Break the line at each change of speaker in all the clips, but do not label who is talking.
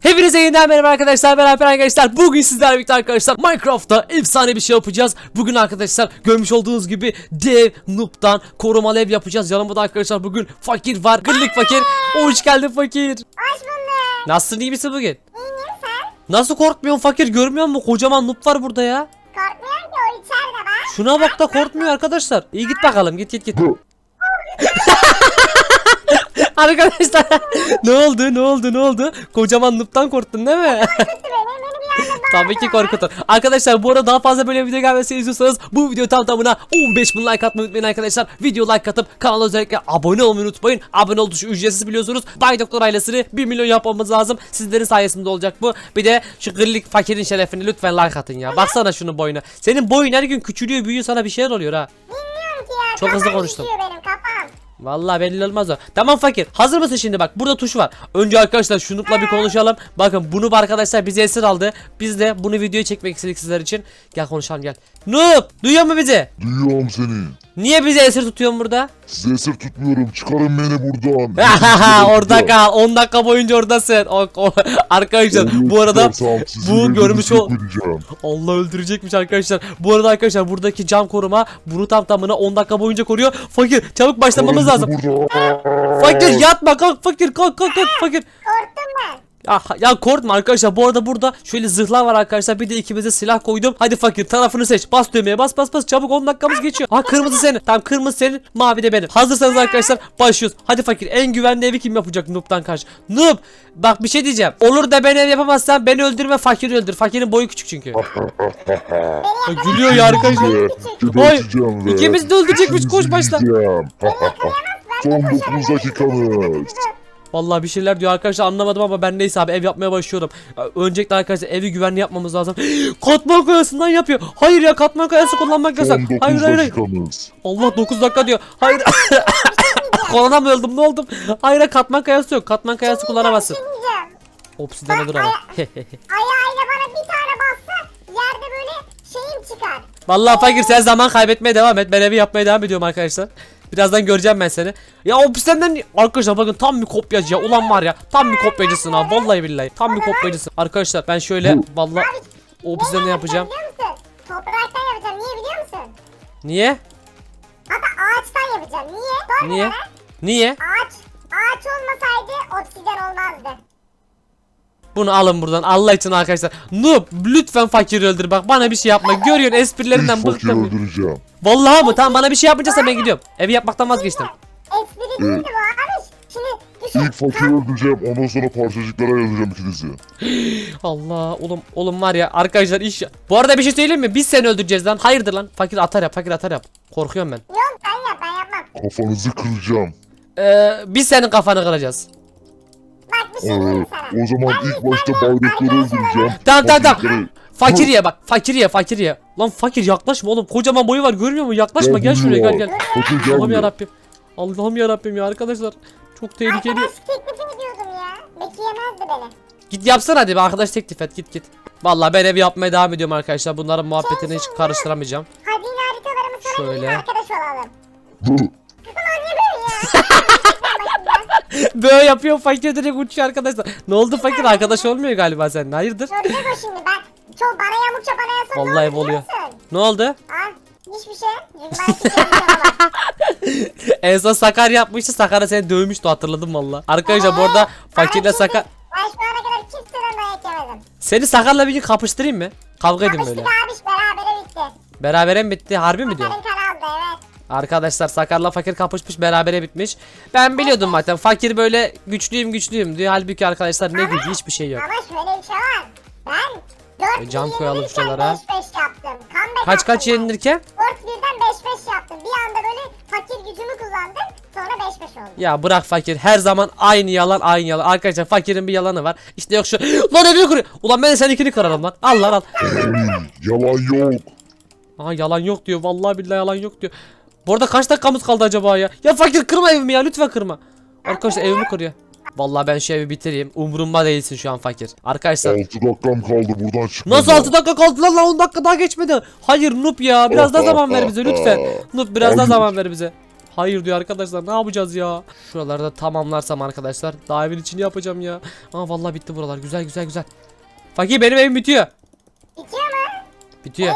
Hepinize yeniden merhaba arkadaşlar beraber arkadaşlar. Bugün sizlerle birlikte arkadaşlar Minecraft'ta efsane bir şey yapacağız. Bugün arkadaşlar görmüş olduğunuz gibi dev noob'dan korumalı ev yapacağız. Yanımda arkadaşlar bugün fakir var gırlık fakir. Hoş geldin fakir.
Hoş bulduk.
Nasılsın iyi misin bugün?
İyiyim sen?
Nasıl korkmuyorsun fakir görmüyor musun? Kocaman noob var burada ya.
Korkmuyorum ki o içeride bak.
Şuna bak da korkmuyor arkadaşlar. İyi git bakalım git git git Arkadaşlar ne oldu ne oldu ne oldu Kocaman noob'tan korktun değil mi?
Tuttu beni, beni bir anda
Tabii ki korkutun. Arkadaşlar bu arada daha fazla böyle video gelmesini istiyorsanız bu video tam tamına 15 bin like atmayı unutmayın arkadaşlar. Video like atıp kanala özellikle abone olmayı unutmayın. Abone olduğu ücretsiz biliyorsunuz. Bay Doktor ailesini 1 milyon yapmamız lazım. Sizlerin sayesinde olacak bu. Bir de şu gırlik fakirin şerefini lütfen like atın ya. Baksana şunun boyuna. Senin boyun her gün küçülüyor büyüyor sana bir şeyler oluyor ha.
Bilmiyorum ki ya.
Çok hızlı konuştum.
benim kafam.
Vallahi belli olmaz o. Tamam fakir. Hazır mısın şimdi bak. Burada tuş var. Önce arkadaşlar şunlukla bir konuşalım. Bakın bunu bu arkadaşlar bize esir aldı. Biz de bunu videoya çekmek istedik sizler için. Gel konuşalım gel. Noob duyuyor mu bizi?
Duyuyorum seni.
Niye bizi esir tutuyorsun burada?
Size esir tutmuyorum. Çıkarın beni buradan.
orada kal. 10 dakika boyunca oradasın. O, o- arkadaşlar bu arada bu görmüş ol- Allah öldürecekmiş arkadaşlar. Bu arada arkadaşlar buradaki cam koruma bunu tam tamına 10 dakika boyunca koruyor. Fakir çabuk başlamamız lazım. Fakir yatma kalk fakir kalk kalk kalk fakir.
Korktum ben.
Ya, ya korkma arkadaşlar. Bu arada burada şöyle zırhlar var arkadaşlar. Bir de ikimize silah koydum. Hadi fakir tarafını seç. Bas düğmeye bas bas bas. Çabuk 10 dakikamız geçiyor. Ha kırmızı senin. Tamam kırmızı senin. Mavi de benim. Hazırsanız arkadaşlar başlıyoruz. Hadi fakir en güvenli evi kim yapacak Noob'dan karşı? Noob bak bir şey diyeceğim. Olur da ben ev yapamazsam beni öldürme fakiri öldür. Fakirin boyu küçük çünkü. Ya Gülüyor ya arkadaşlar.
Geberteceğim ve
İkimiz de öldürecekmiş koş başla.
Son 9 dakikamız.
Vallahi bir şeyler diyor arkadaşlar anlamadım ama ben neyse abi ev yapmaya başlıyorum. Öncelikle arkadaşlar evi güvenli yapmamız lazım. katman kayasından yapıyor. Hayır ya katman kayası kullanmak yasak.
9
Hayır hayır. Allah 9 dakika diyor. Hayır. Korona mı öldüm ne oldum? Hayır katman kayası yok. Katman kayası kullanamazsın. Obsidiyana dur ama.
Ayağıyla bana bir tane bassa yerde böyle şeyim çıkar.
Vallahi fakir sen zaman kaybetmeye devam et. Ben evi yapmaya devam ediyorum arkadaşlar. Birazdan göreceğim ben seni. Ya obsidiyenden arkadaşlar bakın tam bir kopyacı ya. Ulan var ya tam bir kopyacısın ha. Vallahi billahi tam bir kopyacısın. Arkadaşlar ben şöyle vallahi obsidiyana yapacağım.
Biliyor musun? Topraktan yapacağım. Niye biliyor musun?
Niye?
Hatta ağaçtan yapacağım. Niye? Sor
Niye?
bana.
Niye?
Ağaç. Ağaç olmasaydı obsidyen olmazdı.
Bunu alın buradan Allah için arkadaşlar. Noob lütfen fakiri öldür bak bana bir şey yapma. Görüyorsun esprilerinden
İlk fakiri
bıktım.
öldüreceğim.
Vallahi mı? Tamam bana bir şey yapmayacaksan ben gidiyorum. Evi yapmaktan vazgeçtim.
Espri değildi bu abi. Şimdi düşün.
İlk fakiri öldüreceğim. Ondan sonra parçacıklara ayıracağım ikinizi.
Allah oğlum oğlum var ya arkadaşlar iş. Bu arada bir şey söyleyeyim mi? Biz seni öldüreceğiz lan. Hayırdır lan? Fakir atar yap, fakir atar yap. Korkuyorum ben.
Yok sen yap ben yapmam.
Kafanızı kıracağım.
Ee, biz senin kafanı kıracağız.
Şey
Ee, o zaman ilk başta bayrakları öldüreceğim.
Tamam tamam tamam. Fakir ye bak. Fakir ye, fakir ye. Lan fakir yaklaşma oğlum. Kocaman boyu var görmüyor musun? Yaklaşma gel şuraya gel gel. Allah'ım yarabbim. Allah'ım yarabbim ya arkadaşlar. Çok tehlikeli.
Arkadaş teklifini diyordum ya. Beki yemezdi beni.
Git yapsana hadi bir arkadaş teklif et git git. Vallahi ben ev yapmaya devam ediyorum arkadaşlar. Bunların muhabbetini hiç karıştıramayacağım.
Hadi yine haritalarımı sana
Şöyle.
Arkadaş olalım. Niye böyle ya?
Böyle yapıyor fakir direkt uçuyor arkadaşlar. Ne oldu fakir arkadaş olmuyor galiba seninle hayırdır?
Görecek o şimdi ben. Çok bana yamuk çapana yasak.
Vallahi oluyor. Ne oldu?
Al. Hiçbir şey. Şey.
En son Sakar yapmıştı. Sakar'a seni dövmüştü hatırladım valla. Arkadaşlar bu arada fakirle Sakar...
Ben şu ana kadar kimseden dayak yemedim.
Seni Sakar'la bir gün kapıştırayım mı? Kavga edin
Kapıştık
böyle.
abiş berabere bitti.
Berabere mi bitti? Harbi mi diyor?
Senin kanalda evet.
Arkadaşlar Sakar'la fakir kapışmış berabere bitmiş. Ben biliyordum zaten fakir böyle güçlüyüm güçlüyüm diyor. Halbuki arkadaşlar ne gücü hiçbir şey yok.
Ama şöyle bir şey var. Ben 4
E, cam koyalım şuralara.
5 5 yaptım. Comeback
Kaç kaç
attım ben.
yenilirken?
4 birden 5 5 yaptım. Bir anda böyle fakir gücümü kullandım. Sonra 5 5 oldu.
Ya bırak fakir her zaman aynı yalan aynı yalan. Arkadaşlar fakirin bir yalanı var. İşte yok şu. Lan evini kırıyor. Ulan ben de seninkini kırarım lan. Al lan al.
Yalan yok.
Aha yalan yok diyor. Vallahi billahi yalan yok diyor. Bu arada kaç dakikamız kaldı acaba ya? Ya fakir kırma evimi ya lütfen kırma. Arkadaşlar evimi kırıyor. Vallahi ben şu evi bitireyim. Umurumda değilsin şu an fakir. Arkadaşlar
6 dakikam kaldı buradan çıkmam.
Nasıl 6 dakika kaldı lan lan 10 dakika daha geçmedi. Hayır Noob ya biraz daha zaman ver bize lütfen. Noob biraz daha zaman ver bize. hayır diyor arkadaşlar. Ne yapacağız ya? Şuraları da tamamlarsam arkadaşlar. Daha evin içini yapacağım ya. Aa vallahi bitti buralar. Güzel güzel güzel. Fakir benim evim bitiyor.
Bitiyor mu?
Bitiyor.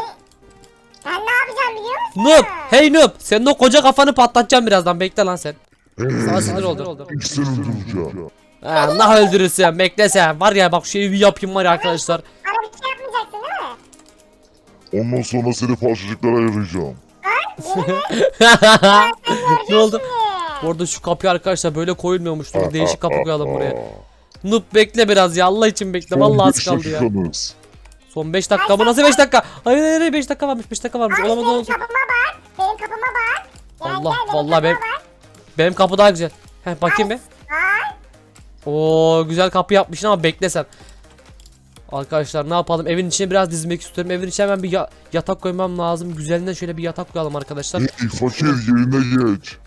Ben ne yapacağım biliyor musun?
Noob. Hey Noob. Senin o koca kafanı patlatacağım birazdan. Bekle lan sen. Sana sinir oldu.
ilk seni öldüreceğim.
Ha, Allah öldürürsün. Bekle sen. Var ya bak şu evi yapayım var ya arkadaşlar.
Bana bir şey yapmayacaksın değil mi?
Ondan sonra seni parçacıklara ayıracağım.
ne oldu? Bu arada şu kapıyı arkadaşlar böyle koyulmuyormuş. Dur değişik kapı koyalım buraya. Noob bekle biraz ya. Allah için bekle. Vallahi az kaldı ya.
dakikanız.
Son 5 dakika mı? Nasıl 5 dakika? Hayır hayır hayır 5 dakika varmış. 5 dakika varmış.
Abi
Olamaz
benim
olamaz.
kapıma bak. Benim kapıma bak. Gel,
Allah,
gel, benim
vallahi benim-
kapıma bak.
Benim kapı daha güzel. Heh bakayım bir.
Ay.
Oo güzel kapı yapmışsın ama bekle sen. Arkadaşlar ne yapalım? Evin içine biraz dizmek istiyorum. Evin içine hemen bir ya- yatak koymam lazım. Güzelinden şöyle bir yatak koyalım arkadaşlar.
Hey fakir yerine geç.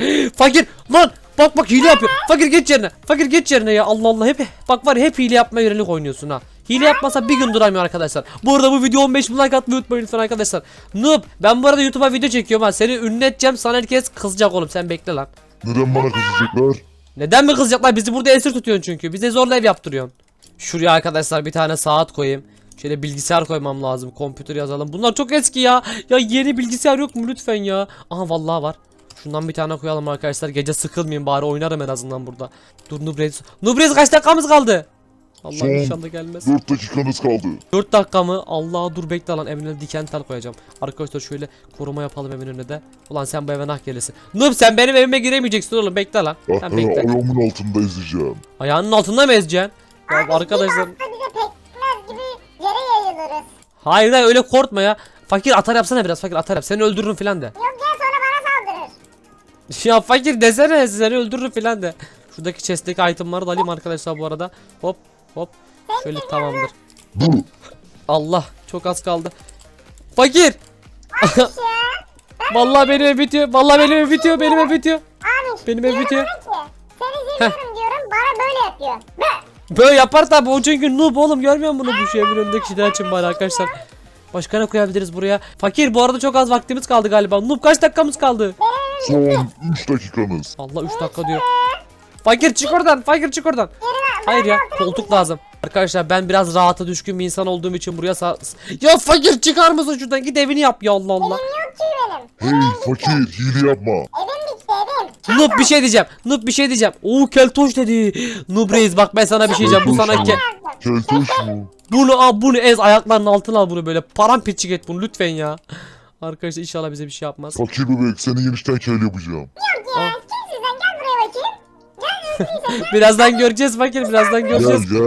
Fakir lan bak bak hile yapıyor. Fakir geç yerine. Fakir geç yerine ya. Allah Allah hep bak var ya, hep hile yapmaya yönelik oynuyorsun ha. Hile yapmasa bir gün duramıyor arkadaşlar. Bu arada bu video 15 bin like atmayı unutmayın lütfen arkadaşlar. Noob ben bu arada YouTube'a video çekiyorum ha. Seni ünlü edeceğim sana herkes kızacak oğlum sen bekle lan.
Neden bana kızacaklar?
Neden mi kızacaklar? Bizi burada esir tutuyorsun çünkü. Bize zorla ev yaptırıyorsun. Şuraya arkadaşlar bir tane saat koyayım. Şöyle bilgisayar koymam lazım. Kompütür yazalım. Bunlar çok eski ya. Ya yeni bilgisayar yok mu lütfen ya? Aha vallahi var. Şundan bir tane koyalım arkadaşlar. Gece sıkılmayayım bari oynarım en azından burada. Dur Nubrez. Nubrez kaç dakikamız kaldı? Allah
Son
inşallah gelmez.
4 dakikanız kaldı.
4 dakika mı? Allah dur bekle lan evin önüne diken tel koyacağım. Arkadaşlar şöyle koruma yapalım evin önüne de. Ulan sen bu eve nah gelirsin. Noob sen benim evime giremeyeceksin oğlum bekle lan.
Ah,
Sen bekle.
Ayağımın altında ezeceğim.
Ayağının altında mı ezeceksin? Ya
Abi,
arkadaşlar.
Bir hafta bize pekmez gibi yere yayılırız.
Hayır hayır öyle korkma ya. Fakir atar yapsana biraz fakir atar yap. Seni öldürürüm filan de.
Yok gel sonra bana saldırır.
Ya fakir desene seni öldürürüm filan de. Şuradaki chest'teki itemları da alayım arkadaşlar bu arada. Hop hop. Şöyle tamamdır.
Dur.
Allah çok az kaldı. Fakir. Vallahi benim ev bitiyor. Vallahi benim ev bitiyor. Benim ev bitiyor.
Abi.
Benim ev bitiyor.
diyorum ki, Seni seviyorum diyorum bana böyle yapıyor.
Böyle yapar tabi o çünkü noob oğlum görmüyor musun bunu bu şey önündeki şeyden açın bari arkadaşlar. Başka ne koyabiliriz buraya? Fakir bu arada çok az vaktimiz kaldı galiba. Noob kaç dakikamız kaldı?
Son 3 dakikanız.
Allah 3 dakika diyor. Fakir çık oradan. Fakir çık oradan. Hayır ya koltuk lazım. Arkadaşlar ben biraz rahata düşkün bir insan olduğum için buraya sağ... Ya fakir çıkar mısın şuradan git evini yap ya Allah Allah.
Evim yok ki benim.
Hey fakir hile yapma.
Evim bitti evim.
Noob bir şey diyeceğim. Noob bir şey diyeceğim. Oo keltoş dedi. Noob reis bak ben sana bir şey diyeceğim. Bu sana ke...
Keltoş mu?
Bunu al bunu ez ayaklarının altına al bunu böyle paramparçık et bunu lütfen ya. Arkadaşlar inşallah bize bir şey yapmaz.
Fakir bebek seni yenişten kel yapacağım.
Yok ya. Kimsin
birazdan göreceğiz fakir birazdan
Gel
göreceğiz.
gel.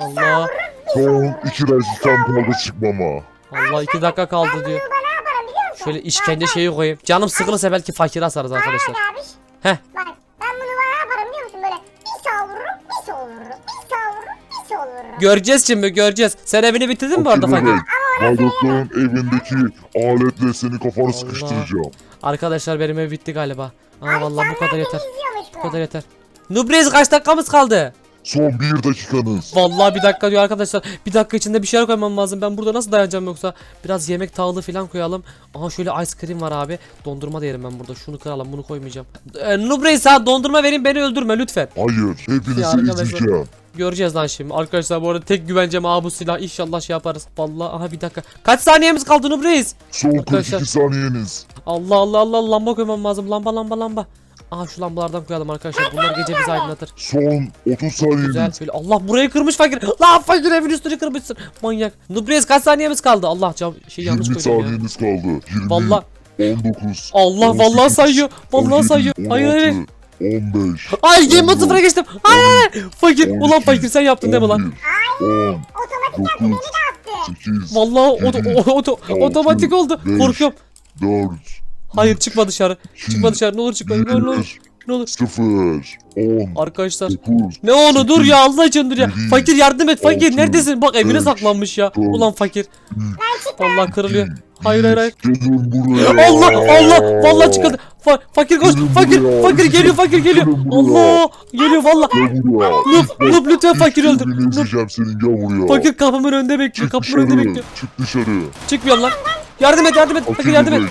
Allah
Son 2 dakikan kaldı çıkmama.
Allah iki dakika kaldı diyor.
Bunu bana yaparım biliyor musun?
Şöyle işkence şeyi koyayım. Canım sıkılırsa belki fakir asarız arkadaşlar.
Bak abi.
Heh.
Bak ben bunu bana yaparım biliyor musun? Böyle bir sağ vururum bir sol vururum. Bir sağ vururum bir sol vururum.
Göreceğiz şimdi göreceğiz. Sen evini bitirdin mi bu arada fakir?
Haydutluğun evindeki aletle seni kafanı sıkıştıracağım.
Arkadaşlar benim ev bitti galiba. Aa vallahi bu kadar yeter. Bu kadar yeter. Nubrez kaç dakikamız kaldı?
Son 1 dakikanız.
Vallahi bir dakika diyor arkadaşlar. Bir dakika içinde bir şeyler koymam lazım. Ben burada nasıl dayanacağım yoksa? Biraz yemek tahılı falan koyalım. Aha şöyle ice cream var abi. Dondurma da yerim ben burada. Şunu kıralım bunu koymayacağım. Ee, Nubrez sen dondurma verin beni öldürme lütfen.
Hayır, hepinizi izleyeceğim.
Göreceğiz lan şimdi. Arkadaşlar bu arada tek güvencem aa bu silah. İnşallah şey yaparız. Vallahi aha bir dakika. Kaç saniyemiz kaldı Nubrez?
Son
Arkadaşlar.
42 saniyeniz.
Allah Allah Allah lamba koymam lazım. Lamba lamba lamba. Aha şu lambalardan koyalım arkadaşlar. Bunlar gece bizi aydınlatır.
Son 30 saniyeniz.
Güzel şöyle Allah burayı kırmış fakir. Lan fakir evin üstünü kırmışsın. Manyak. Nubrez kaç saniyemiz kaldı? Allah cam şey yanlış
20
koydum ya.
saniyeniz kaldı. 20,
Vallahi
19,
Allah
18,
vallahi sayıyor. Vallahi
17,
sayıyor. Hayır hayır.
16, 15.
Ay game mode
19,
sıfıra geçtim. Hayır. Fakir. Ulan
12,
fakir sen yaptın değil mi lan?
11, 10,
Otomatik yaptı beni de
9,
attı.
8,
Vallahi oto,
yedi,
oto, otomatik oldu.
beş,
Korkuyorum.
4,
Hayır çıkma dışarı. Çıkma dışarı. Ne olur çıkma. Ne olur ne olur.
1,
Ne olur.
0, 10,
Arkadaşlar.
9,
Ne onu dur ya Allah için dur ya. Fakir yardım et fakir
altı,
neredesin? Bak evine
beş,
saklanmış ya.
dört,
Ulan fakir. Vallahi kırılıyor. Hayır hayır hayır. Allah Allah vallahi çıkıldı. Fa- fakir koş. Fakir fakir geliyor fakir geliyor. Allah geliyor valla. Noob noob lütfen fakir öldür.
Buraya.
fakir kapımın önünde bekliyor. Kapımın önünde bekliyor.
Çık dışarı.
Çıkmıyorum lan. Yardım et yardım et. Fakir yardım et.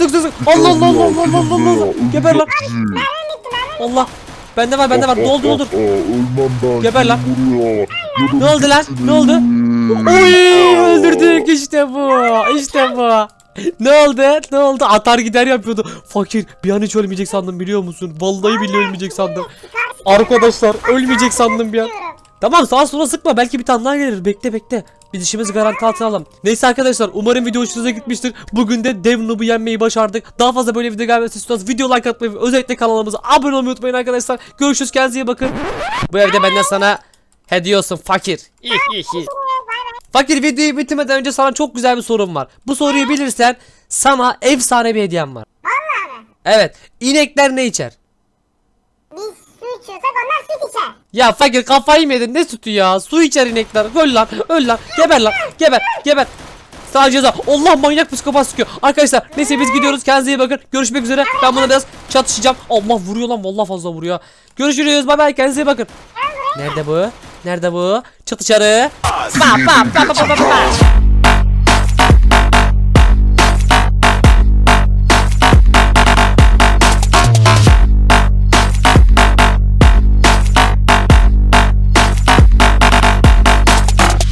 Sık sık sık. Allah Allah Allah Allah Allah Allah. Allah. Geber lan. Allah. Bende var bende var. Ne oldu ne oldu?
Ölmem ben.
Geber lan. Ne oldu lan? Ne oldu? Oy öldürdük işte bu. İşte bu. Ne oldu? Ne oldu? Atar gider yapıyordu. Fakir bir an hiç ölmeyecek sandım biliyor musun? Vallahi billahi ölmeyecek sandım. Arkadaşlar ölmeyecek sandım bir an. Tamam sağa sola sıkma belki bir tane daha gelir. Bekle bekle. Biz işimizi garanti altına alalım. Neyse arkadaşlar umarım video hoşunuza gitmiştir. Bugün de Dev Noob'u yenmeyi başardık. Daha fazla böyle video gelmesi istiyorsanız video like atmayı ve özellikle kanalımıza abone olmayı unutmayın arkadaşlar. Görüşürüz kendinize iyi bakın. Bu evde benden sana hediye olsun fakir. Fakir videoyu bitirmeden önce sana çok güzel bir sorum var. Bu soruyu bilirsen sana efsane bir hediyem var. Evet. İnekler ne içer?
Biz su içiyorsak onlar süt içer.
Ya fakir kafayı mı yedin? Ne sütü ya? Su içer inekler. Öl lan. Öl lan. Geber lan. Geber. Geber. Sana ceza. Allah manyak psikopat sıkıyor. Arkadaşlar neyse biz gidiyoruz. Kendinize iyi bakın. Görüşmek üzere. Ben buna biraz çatışacağım. Allah vuruyor lan. Vallahi fazla vuruyor. Görüşürüz. Bay bay. Kendinize iyi bakın. Nerede bu? Nerede bu? Pa pa pa pa pa pa pa.